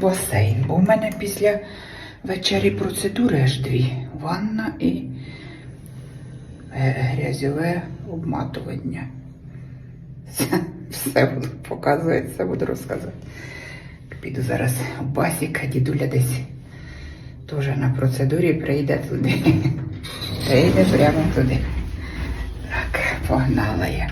басейн, бо в мене після вечері процедури аж дві. Ванна і е, грязьове обматування. Все, буду показувати, все буду розказувати. Піду зараз в басік, дідуля десь теж на процедурі прийде туди. Прийде прямо туди. Так, погнала я.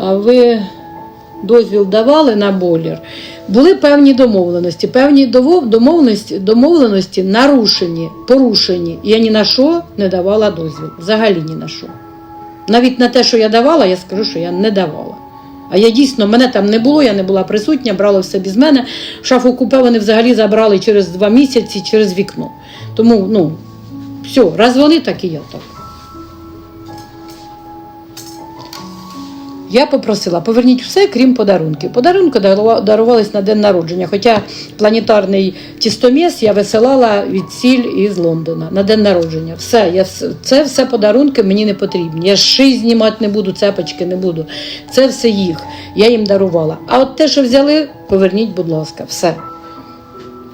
Ви дозвіл давали на бойлер? Були певні домовленості. Певні домовленості, домовленості нарушені, порушені. Я ні на що не давала дозвіл. Взагалі ні на що. Навіть на те, що я давала, я скажу, що я не давала. А я дійсно, мене там не було, я не була присутня, брали все без мене. Шафу купе вони взагалі забрали через два місяці через вікно. Тому, ну, все, раз вони, так і я так. Я попросила, поверніть все, крім подарунків. Подарунки дарува- дарувались на день народження. Хоча планетарний тістоміс я висилала від сіль із Лондона на день народження. Все, я, це все подарунки мені не потрібні. Я ши знімати не буду, цепочки не буду. Це все їх. Я їм дарувала. А от те, що взяли, поверніть, будь ласка, все.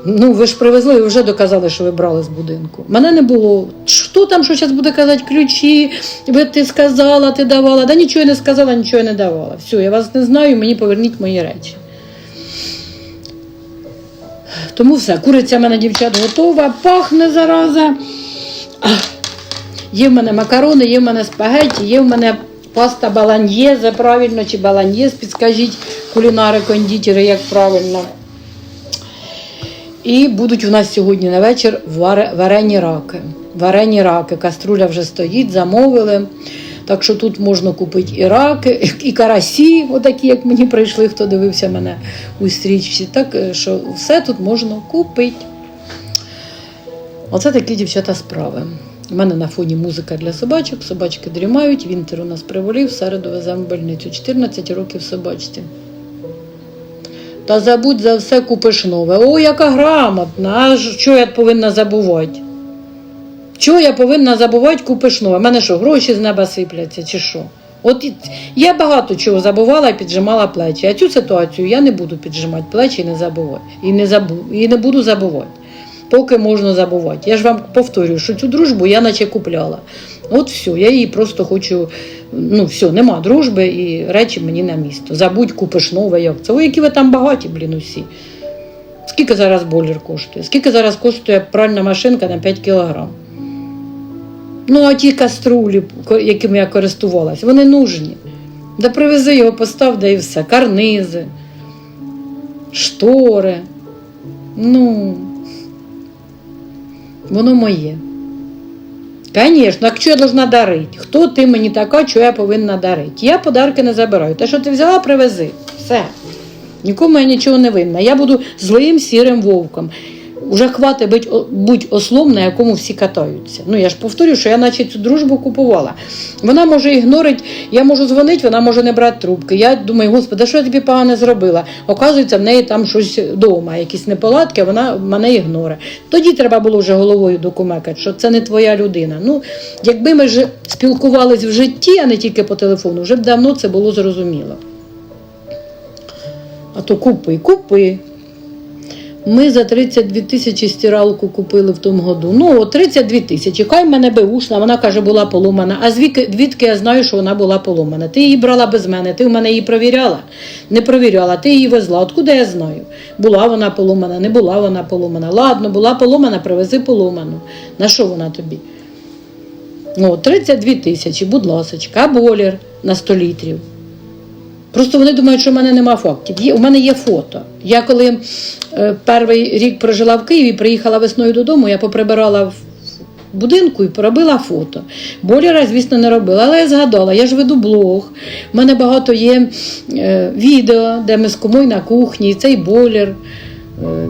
Ну, ви ж привезли і вже доказали, що ви брали з будинку. Мене не було. Хто там що зараз буде казати ключі? Ви ти сказала, ти давала. Да нічого я не сказала, нічого я не давала. Все, я вас не знаю, мені поверніть мої речі. Тому все, куриця в мене дівчат готова, пахне зараза. Є в мене макарони, є в мене спагетті, є в мене паста баланьєзе, правильно, чи баланьєз, підскажіть кулінари, кондитери, як правильно. І будуть у нас сьогодні на вечір варені раки. Варені раки. Каструля вже стоїть, замовили. Так що тут можна купити і раки, і карасі, отакі, як мені прийшли, хто дивився мене у стрічці. Так е, що все тут можна купити. Оце такі дівчата справи. У мене на фоні музика для собачок, собачки дрімають, Вінтер у нас приволів, середу веземо в больницю. 14 років собачці. Та забудь за все купиш нове. О, яка грамотна. А що я повинна забувати? Чого я повинна забувати, купиш нове? У мене що, гроші з неба сипляться, чи що? От я багато чого забувала і піджимала плечі. А цю ситуацію я не буду піджимати плечі і не забувати. І не, забу, і не буду забувати. Поки можна забувати. Я ж вам повторюю, що цю дружбу я наче купляла. От все, я її просто хочу. Ну, все, нема дружби і речі мені на місто. Забудь, купиш нове, як це. Ой, які ви там багаті, блін, усі. Скільки зараз бойлер коштує? Скільки зараз коштує пральна машинка на 5 кілограм? Ну, а ті каструлі, якими я користувалась, вони нужні. Да привези його, постав, да і все. Карнизи, штори. Ну, воно моє. Звісно, а я должна дарити? Хто ти мені така, що я повинна дарити? Я подарки не забираю. Те, що ти взяла, привези. Все. Нікому я нічого не винна. Я буду злим сірим вовком. Уже хватить бути будь ослом, на якому всі катаються. Ну я ж повторю, що я наче цю дружбу купувала. Вона може ігнорить, я можу дзвонити, вона може не брати трубки. Я думаю, господи, що я тобі погано зробила? Оказується, в неї там щось вдома, якісь неполадки, вона мене ігноре. Тоді треба було вже головою докумекати, що це не твоя людина. Ну, якби ми ж спілкувались в житті, а не тільки по телефону, вже б давно це було зрозуміло. А то купи, купи. Ми за 32 тисячі стиралку купили в тому году. Ну, от 32 тисячі. Хай в мене беушна, вона каже, була поломана. А звідки, звідки я знаю, що вона була поломана? Ти її брала без мене, ти в мене її провіряла? Не провіряла, ти її везла. Откуда я знаю? Була вона поломана, не була вона поломана. Ладно, була поломана, привези поломану. На що вона тобі? Ну, 32 тисячі, будь ласочка, а болір на 100 літрів. Просто вони думають, що в мене нема фактів. Є, у мене є фото. Я коли е, перший рік прожила в Києві, приїхала весною додому, я поприбирала в будинку і поробила фото. Боляра, звісно, не робила, але я згадала, я ж веду блог. У мене багато є е, відео, де ми з комою на кухні, і цей боляр. Е,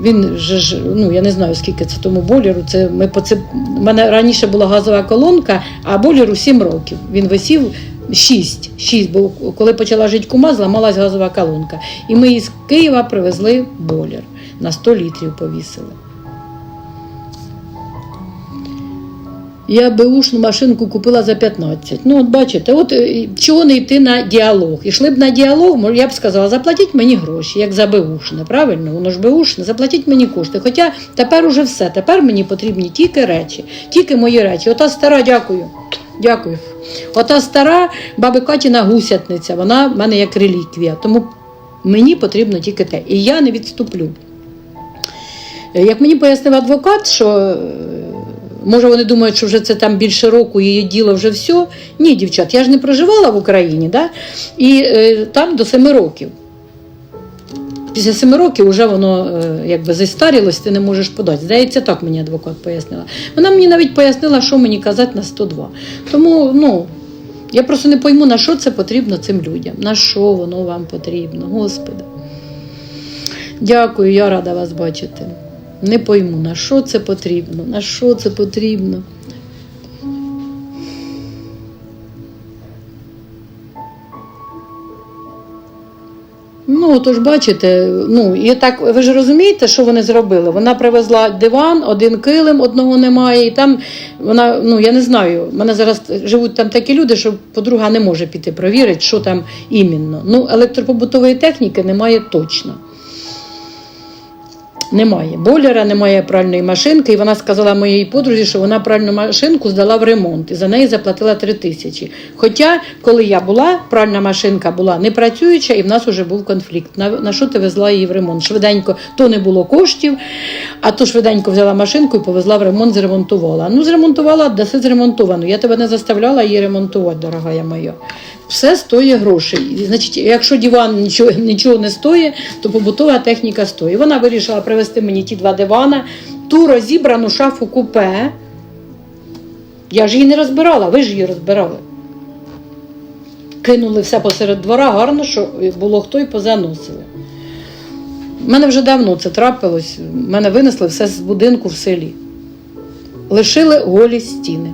Він же ж, ну я не знаю, скільки це тому боліру. Це ми по це. У мене раніше була газова колонка, а боліру 7 років. Він висів 6, 6, бо коли почала жити кума, зламалась газова колонка. І ми із Києва привезли болір. На 100 літрів повісили. Я беушну машинку купила за 15. Ну, от бачите, от е, чого не йти на діалог? Ішли б на діалог, я б сказала, заплатіть мені гроші, як за беушне, правильно? Воно ж беушне, заплатіть мені кошти. Хоча тепер уже все, тепер мені потрібні тільки речі, тільки мої речі. Ота стара, дякую. Дякую. Ота стара баби Катіна гусятниця, вона в мене як реліквія. Тому мені потрібно тільки те. І я не відступлю. Е, Як мені пояснив адвокат, що е, може вони думають, що вже це там більше року її діло вже все. Ні, дівчат, я ж не проживала в Україні, да? і е, там до семи років. Після семи років вже воно е, якби застарілось, ти не можеш подати. Здається, так мені адвокат пояснила. Вона мені навіть пояснила, що мені казати на 102. Тому, ну, я просто не пойму, на що це потрібно цим людям. На що воно вам потрібно, Господи. Дякую, я рада вас бачити. Не пойму, на що це потрібно, на що це потрібно. Ну, то ж бачите, ну і так ви ж розумієте, що вони зробили? Вона привезла диван, один килим, одного немає, і там вона, ну я не знаю, мене зараз живуть там такі люди, що подруга не може піти провірити, що там іменно. Ну, електропобутової техніки немає точно. Немає бойлера, немає пральної машинки. І вона сказала моїй подрузі, що вона пральну машинку здала в ремонт і за неї заплатила 3 тисячі. Хоча, коли я була, пральна машинка була не працююча, і в нас вже був конфлікт. На, на що ти везла її в ремонт? Швиденько то не було коштів, а то швиденько взяла машинку і повезла в ремонт, зремонтувала. Ну, зремонтувала, даси зремонтовано. Я тебе не заставляла її ремонтувати, дорога моя. Все стоїть грошей. Значить, якщо диван нічого, нічого не стоїть, то побутова техніка стоїть. Вона вирішила привезти мені ті два дивана, ту розібрану шафу купе. Я ж її не розбирала, ви ж її розбирали. Кинули все посеред двора, гарно, що було хто і позаносили. У мене вже давно це трапилось. Мене винесли все з будинку в селі. Лишили голі стіни.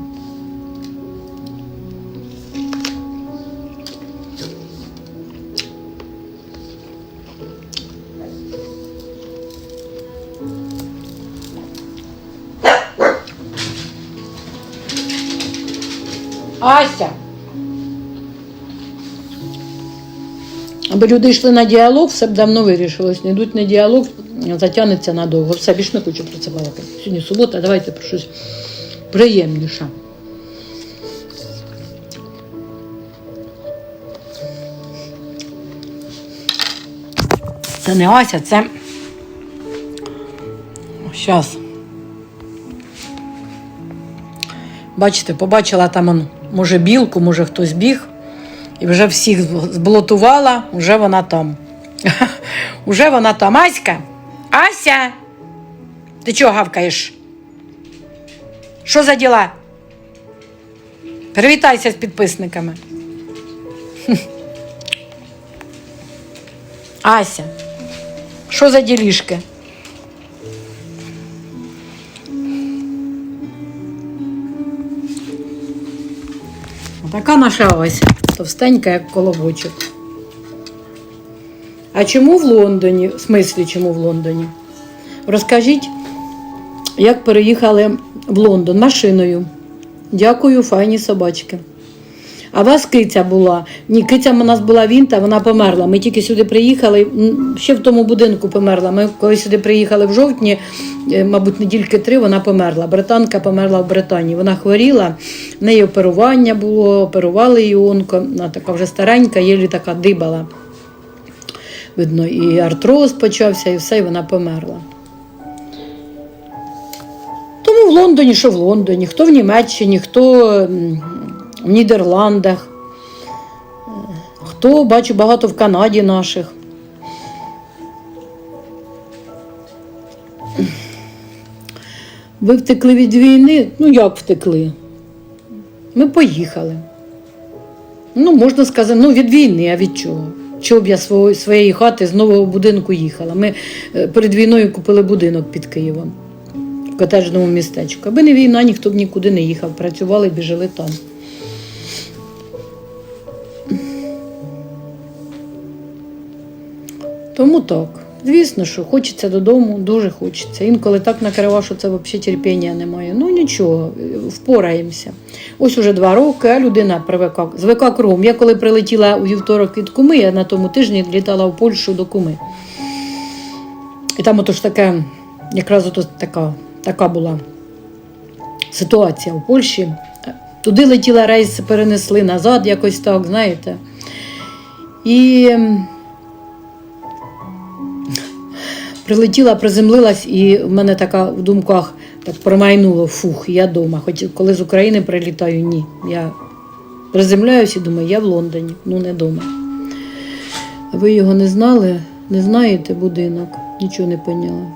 Аби люди йшли на діалог, все б давно вирішилось. Не йдуть на діалог, затягнеться надовго. Все, більше не хочу про це балакати. Сьогодні субота, давайте про щось приємніше. Це не Ася, це. Щас. Бачите, побачила там, може, білку, може хтось біг, і вже всіх зблотувала, вже вона там. Уже вона там. Аська, Ася, ти чого гавкаєш? Що за діла? Привітайся з підписниками. Ася, що за ділішки? Така наша ось товстенька, як колобочок. А чому в Лондоні? В смислі, чому в Лондоні? Розкажіть, як переїхали в Лондон машиною. Дякую, файні собачки. А вас киця була. Ні, киця у нас була вінта, вона померла. Ми тільки сюди приїхали, ще в тому будинку померла. Ми коли сюди приїхали в жовтні, е, мабуть, недільки три, вона померла. Британка померла в Британії. Вона хворіла, в неї оперування було, оперували її онко. Вона така вже старенька, єлі така дибала. Видно, і артроз почався, і все, і вона померла. Тому в Лондоні, що в Лондоні, хто в Німеччині, хто в Нідерландах, хто бачу багато в Канаді наших. Ви втекли від війни? Ну як втекли? Ми поїхали. Ну, можна сказати, ну від війни, а від чого? Чого б я свого, своєї хати з нового будинку їхала? Ми е, перед війною купили будинок під Києвом в котеджному містечку. Аби не війна, ніхто б нікуди не їхав, працювали б і жили там. Тому так. Звісно, що хочеться додому, дуже хочеться. Інколи так накривав, що це взагалі терпіння немає. Ну нічого, впораємося. Ось уже два роки, а людина привика, звика кругом. Я коли прилетіла у вівторок від куми, я на тому тижні літала в Польщу до куми. І там ото ж таке, якраз ото така, така була ситуація у Польщі. Туди летіла рейс, перенесли назад, якось так, знаєте. І прилетіла, приземлилась, і в мене така в думках так промайнуло фух, я вдома. Хоч коли з України прилітаю, ні. Я приземляюсь і думаю, я в Лондоні, ну не вдома. Ви його не знали? Не знаєте будинок? Нічого не поняла.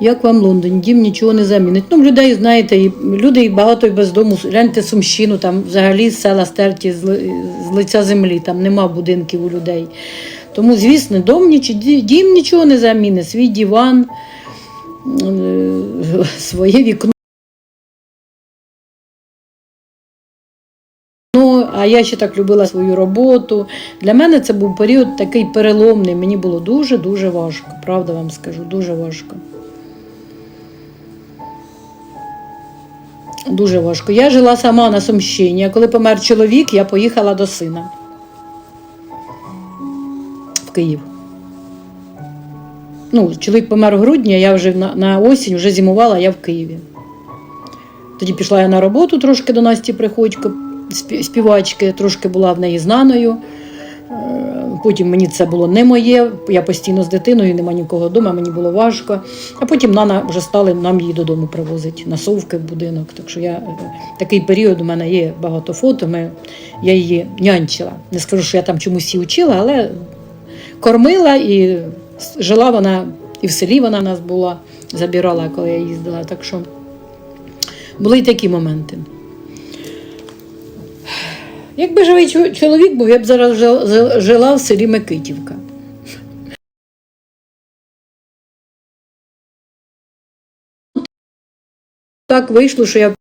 Як вам Лондон? Дім нічого не замінить. Ну, людей, знаєте, і люди і багато і без дому. Гляньте Сумщину, там взагалі села стерті з лиця землі, там нема будинків у людей. Тому, звісно, дом, дім нічого не замінить. Свій диван, е, своє вікно. Ну, а я ще так любила свою роботу. Для мене це був період такий переломний. Мені було дуже-дуже важко. Правда вам скажу, дуже важко. Дуже важко. Я жила сама на Сумщині. а Коли помер чоловік, я поїхала до сина Київ. Ну, чоловік помер у грудні, а я вже на, на осінь вже зимувала, я в Києві. Тоді пішла я на роботу трошки до Насті Приходько, спі- співачки, трошки була в неї знаною. Е, Потім мені це було не моє, я постійно з дитиною, нема нікого вдома, мені було важко. А потім Нана вже стали нам її додому привозити на совки в будинок. Так що я е, такий період у мене є багато фото. Ми, я її нянчила. Не скажу, що я там чомусь її учила, але кормила і жила вона, і в селі вона нас була, забирала, коли я їздила. Так що були й такі моменти. Якби живий чоловік був, я б зараз жил- жил- жила в селі Микитівка. Так вийшло, що я.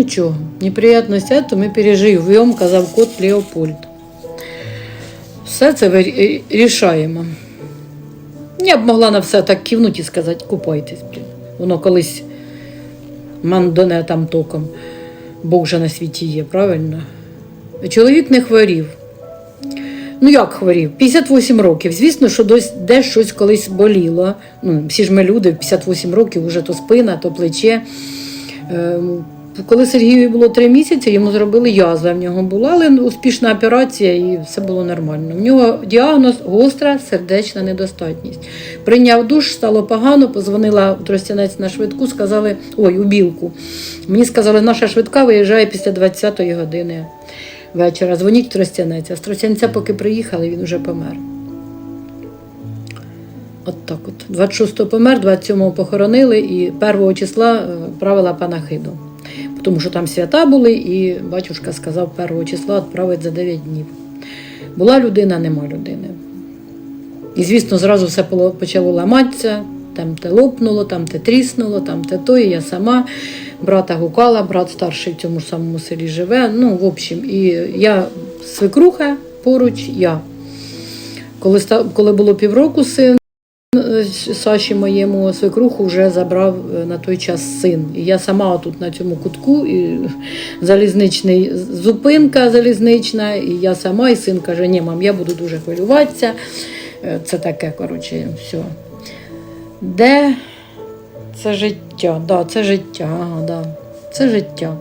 Нічого, неприятность то ми переживемо, казав кот Леопольд. Все це ви рішаємо. Я б могла на все так кивнути і сказати, купайтесь, блін. Воно колись мандоне там током. Бог же на світі є, правильно? Чоловік не хворів. Ну як хворів? 58 років. Звісно, що десь десь щось колись боліло. Ну, всі ж ми люди, 58 років, вже то спина, то плече. Коли Сергію було три місяці, йому зробили язва. В нього була, але успішна операція і все було нормально. В нього діагноз гостра сердечна недостатність. Прийняв душ, стало погано, позвонила Тростянець на швидку, сказали, ой, у білку. Мені сказали, наша швидка виїжджає після 20-ї години вечора. Дзвоніть в Тростянець. А з Тростянця, поки приїхали, він вже помер. От так от. 26-го помер, 27-го похоронили і 1 числа е, правила панахиду. Тому що там свята були, і батюшка сказав 1 числа відправить за 9 днів. Була людина, нема людини. І, звісно, зразу все почало ламатися, там те лопнуло, там те тріснуло, там те то, і я сама брата гукала, брат старший в цьому самому селі живе. Ну, в общем, і я свекруха поруч, я. Коли, коли було півроку син, Саші моєму свекруху вже забрав е, на той час син. І я сама тут на цьому кутку, і залізничний зупинка залізнична, і я сама, і син каже, ні, мам, я буду дуже хвилюватися. Е, Це таке, коротше, все. Де це життя? Да, це життя, ага, да. Це життя.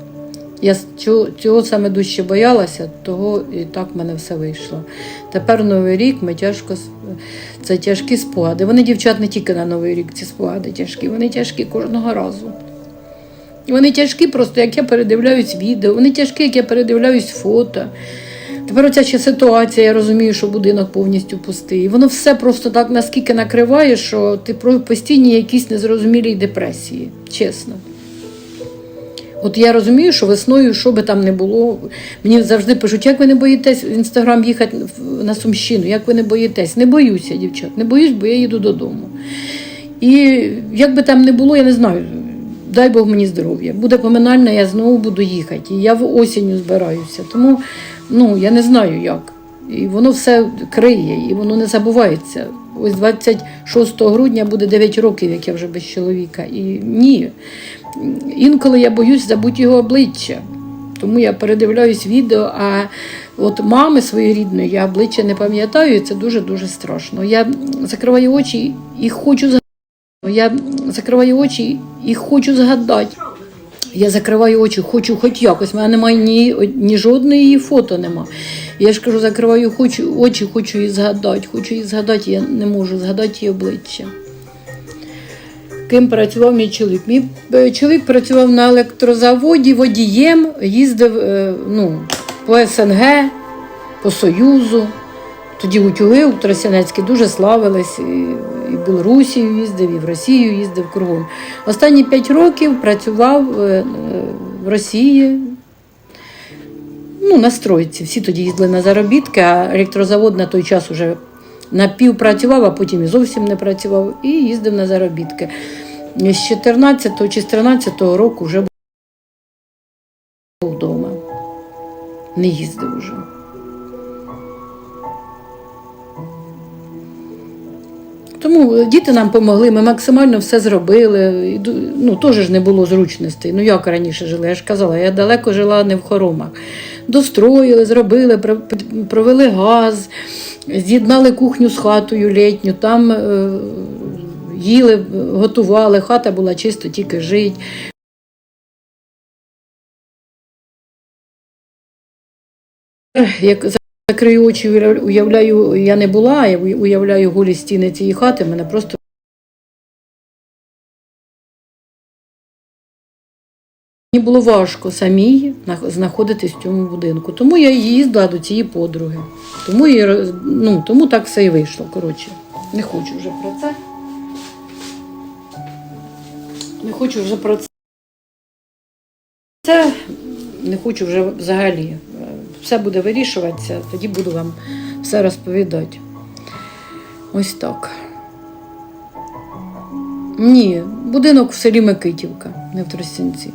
Я цього, цього саме дужче боялася, того і так в мене все вийшло. Тепер Новий рік ми тяжко це тяжкі спогади. Вони дівчат не тільки на Новий рік ці спогади тяжкі, вони тяжкі кожного разу. Вони тяжкі просто, як я передивляюсь відео, вони тяжкі, як я передивляюсь фото. Тепер оця ще ситуація, я розумію, що будинок повністю пустий. Воно все просто так наскільки накриває, що ти постійні якісь незрозумілі депресії, чесно. От я розумію, що весною, що би там не було, мені завжди пишуть, як ви не боїтесь в інстаграм їхати на Сумщину, як ви не боїтесь? Не боюся, дівчат, не боюсь, бо я їду додому. І як би там не було, я не знаю. Дай Бог мені здоров'я. Буде поминальна, я знову буду їхати. І я в осінню збираюся. Тому ну, я не знаю як. І воно все криє, і воно не забувається. Ось 26 грудня буде 9 років, як я вже без чоловіка. І ні. Інколи я боюсь забути його обличчя. Тому я передивляюсь відео, а от мами своєї рідної я обличчя не пам'ятаю, і це дуже-дуже страшно. Я закриваю очі і хочу згадати. Я закриваю очі і хочу згадати. Я закриваю очі, хочу хоч якось. У мене немає ні, ні жодної її фото нема. Я ж кажу, закриваю хочу, очі, хочу її згадати, хочу її згадати, я не можу згадати її обличчя. Ким працював мій чоловік? Мій е, чоловік працював на електрозаводі, водієм, їздив е, ну, по СНГ, по Союзу. Тоді утюги у Тросянецькі дуже славились. І, в Білорусію їздив, і в Росію їздив кругом. Останні п'ять років працював е, в Росії. Ну, на стройці. Всі тоді їздили на заробітки, а електрозавод на той час уже напів працював, а потім і зовсім не працював, і їздив на заробітки. З 14 чи з 13 року вже був вдома. Не їздив уже. Тому діти нам допомогли, ми максимально все зробили. Ну, теж ж не було зручностей. Ну, як раніше жили, я ж казала, я далеко жила не в хоромах. Достроїли, зробили, провели газ, з'єднали кухню з хатою літню, там е, їли, готували, хата була чисто тільки жить. Як закрию очі, уявляю, я не була, я уявляю голі стіни цієї хати, мене просто. Мені було важко самій знаходитись в цьому будинку. Тому я їздила до цієї подруги. Тому, роз- ну, тому так все і вийшло. Коротше, не хочу вже про це. Не хочу вже про це. Це не хочу вже взагалі. Все буде вирішуватися, тоді буду вам все розповідати. Ось так. Ні, будинок в селі Микитівка, не в Тростянці.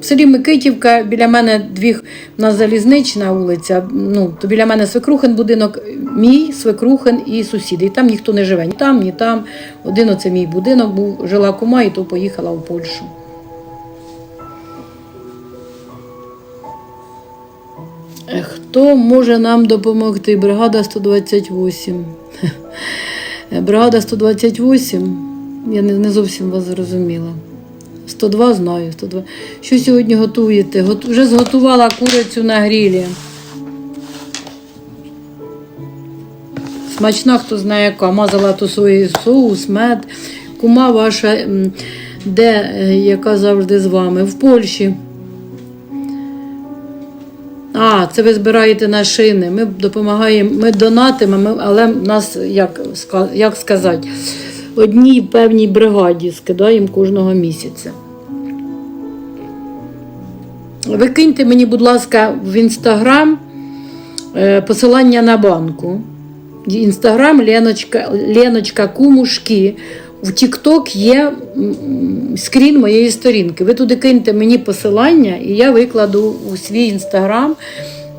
В селі Микитівка біля мене дві нас залізнична вулиця. Ну, то біля мене свекрухин будинок, мій свекрухин і сусіди. І там ніхто не живе. Ні там, ні там. Один оце мій будинок був, жила кума, і то поїхала в Польщу. Хто може нам допомогти? Бригада 128. Е, Бригада 128. Я не, зовсім вас зрозуміла. 102 знаю, 102. Що сьогодні готуєте? Гот... Вже зготувала курицю на грілі. Смачна, хто знає яка. Мазала то свій соус, мед. Кума ваша, де, е, яка завжди з вами? В Польщі. А, це ви збираєте на шини. Ми допомагаємо, ми донатимо, але нас, як, як сказати, одній певній бригаді скидаємо кожного місяця. Ви киньте мені, будь ласка, в інстаграм е, посилання на банку. Інстаграм Леночка, Леночка Кумушки. В Тікток є скрін моєї сторінки. Ви туди киньте мені посилання, і я викладу у свій інстаграм.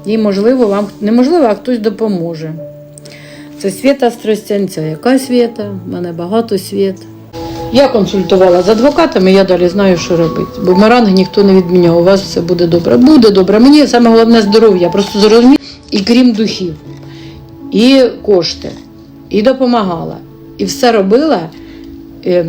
І, можливо, вам неможливо, а хтось допоможе. Це Свята Стростянця. Яка Свята? У мене багато світ. Я консультувала з адвокатами, я далі знаю, що робити. Бо меранг ніхто не відміняв. У вас все буде добре. Буде добре. Мені саме головне здоров'я. Просто зрозумію, і крім духів, і кошти, і допомагала. І все робила. Е,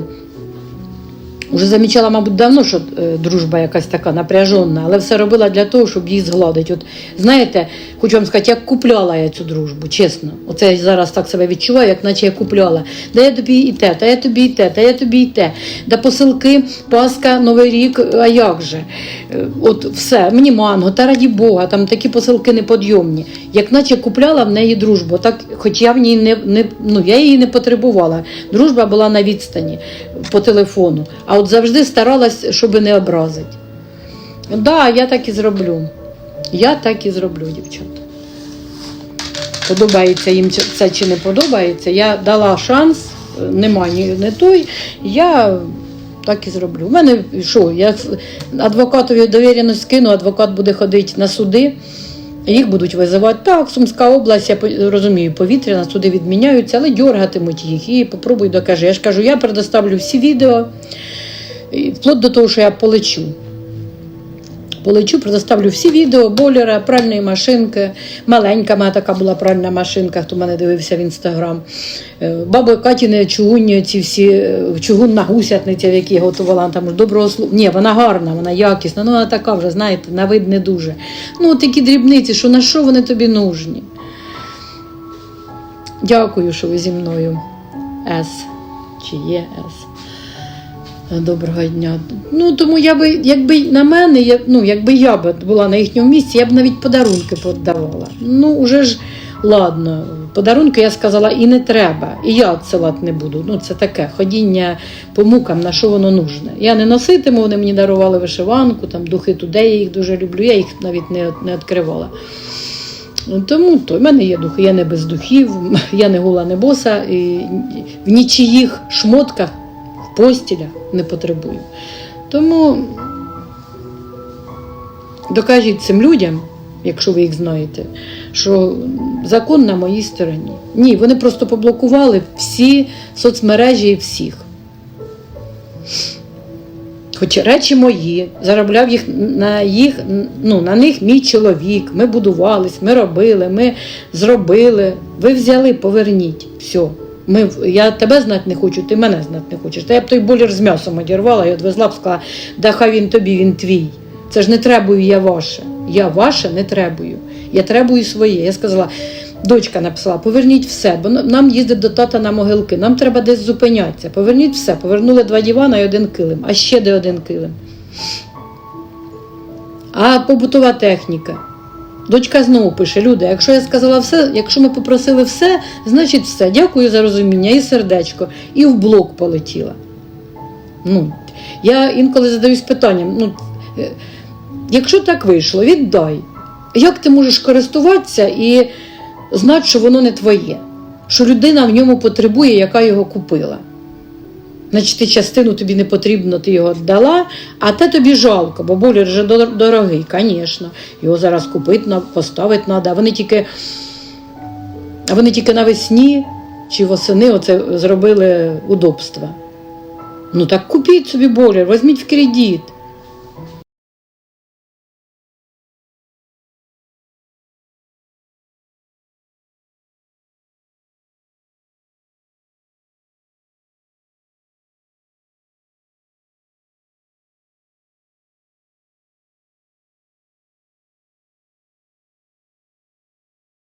Уже замічала, мабуть, давно, що е, дружба якась така напряжена, але все робила для того, щоб її згладити. От знаєте, хочу вам сказати, як купляла я цю дружбу, чесно. Оце я зараз так себе відчуваю, як наче я купляла. Да я тобі і те, та я тобі і те, та я тобі і те. Да посилки, Пасха, Новий рік, а як же? Е, От все, мені манго, та раді Бога, там такі посилки неподйомні. Як наче купляла в неї дружбу, так, хоч я в ній не, не, ну, я її не потребувала. Дружба була на відстані по телефону. А от завжди старалась, щоб не образити. Так, да, я так і зроблю. Я так і зроблю, дівчата. Подобається їм це- чи не подобається. Я дала шанс, е, нема ні не той. Я так і зроблю. У мене що, я адвокатові довіреність скину, адвокат буде ходити на суди. Їх будуть визивати. Так, Сумська область, я розумію, повітряна, суди відміняються, але дьоргатимуть їх і попробуй докажи. Я ж кажу, я предоставлю всі відео, вплоть до того, що я полечу. Полечу, предоставлю всі відео, болера, пральної машинки. Маленька моя така була пральна машинка, хто мене дивився в інстаграм. Е, Баби Катіни чугунні, ці всі е, чугунна гусятниця, в якій готувала там доброго слова. Ні, вона гарна, вона якісна, ну вона така вже, знаєте, на вид не дуже. Ну, такі дрібниці, що на що вони тобі нужні? Дякую, що ви зі мною. С. Чи є С? Доброго дня. Ну тому я би, якби на мене, я, ну якби я б була на їхньому місці, я б навіть подарунки подавала. Ну, уже ж ладно, подарунки я сказала і не треба. І я відсилати не буду. Ну, це таке ходіння по мукам, на що воно нужне. Я не носитиму, вони мені дарували вишиванку, там духи туди, я їх дуже люблю, я їх навіть не, не відкривала. Тому то в мене є духи, я не без духів, я не гола, не боса, і в нічиїх шмотках постіля не потребую. Тому докажіть цим людям, якщо ви їх знаєте, що закон на моїй стороні. Ні, вони просто поблокували всі соцмережі і всіх. Хоч речі мої, заробляв їх на їх, ну, на них мій чоловік. Ми будувались, ми робили, ми зробили. Ви взяли, поверніть. Все. Ми, я тебе знати не хочу, ти мене знати не хочеш. Та я б той болір з м'ясом одірвала і відвезла б сказала, да хай він тобі, він твій. Це ж не требую я ваше. Я ваше не требую. Я требую своє. Я сказала, дочка написала, поверніть все, бо нам їздить до тата на могилки, нам треба десь зупинятися. Поверніть все. Повернули два дивана і один килим, а ще де один килим. А побутова техніка. Дочка знову пише: люди, якщо я сказала все, якщо ми попросили все, значить все. Дякую за розуміння і сердечко, і в блок полетіла. Ну, я інколи задаюсь питанням: ну, е, якщо так вийшло, віддай. Як ти можеш користуватися і знати, що воно не твоє, що людина в ньому потребує, яка його купила? Значить, ти частину тобі не потрібно, ти його дала, а те тобі жалко, бо болір вже дорогий, звісно. Його зараз купити, поставити треба. А вони тільки, вони тільки навесні чи восени оце зробили удобства. Ну так купіть собі болір, візьміть в кредит.